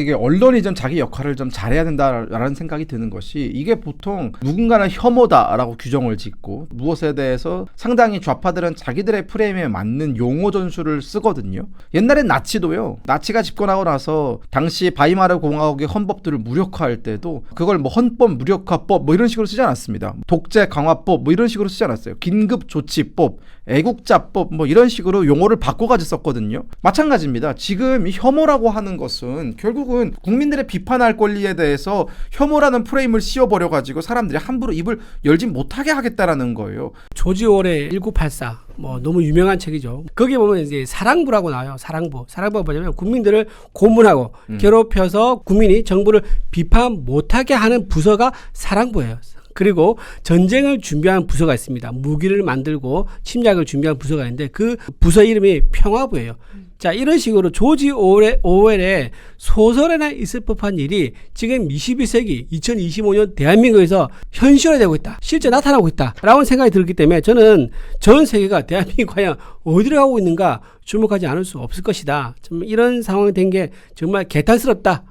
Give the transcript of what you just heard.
이게 언론이 좀 자기 역할을 좀 잘해야 된다라는 생각이 드는 것이 이게 보통 누군가는 혐오다라고 규정을 짓고 무엇에 대해서 상당히 좌파들은 자기들의 프레임에 맞는 용어 전술을 쓰거든요. 옛날엔 나치도요. 나치가 집권하고 나서 당시 바이마르 공화국의 헌법들을 무력화할 때도 그걸 뭐 헌법 무력화법 뭐 이런 식으로 쓰지 않았습니다. 독재 강화법 뭐 이런 식으로 쓰지 않았어요. 긴급 조치법, 애국자법 뭐 이런 식으로 용어를 바꿔 가지고 썼거든요. 마찬가지입니다. 지금 이 혐오라고 하는 것은 결국 은 국민들의 비판할 권리에 대해서 혐오라는 프레임을 씌워버려 가지고 사람들이 함부로 입을 열지 못하게 하겠다라는 거예요. 조지 오의 1984. 뭐 너무 유명한 책이죠. 거기 보면 이제 사랑부라고 나와요. 사랑부. 사랑부가 뭐냐면 국민들을 고문하고 괴롭혀서 국민이 정부를 비판 못하게 하는 부서가 사랑부예요. 그리고 전쟁을 준비한 부서가 있습니다. 무기를 만들고 침략을 준비한 부서가 있는데 그 부서 이름이 평화부예요. 자, 이런 식으로 조지 오웰의, 오웰의 소설에나 있을 법한 일이 지금 21세기 2025년 대한민국에서 현실화되고 있다. 실제 나타나고 있다. 라는 생각이 들기 때문에 저는 전 세계가 대한민국이 과연 어디로 가고 있는가 주목하지 않을 수 없을 것이다. 좀 이런 상황이 된 게 정말 개탄스럽다.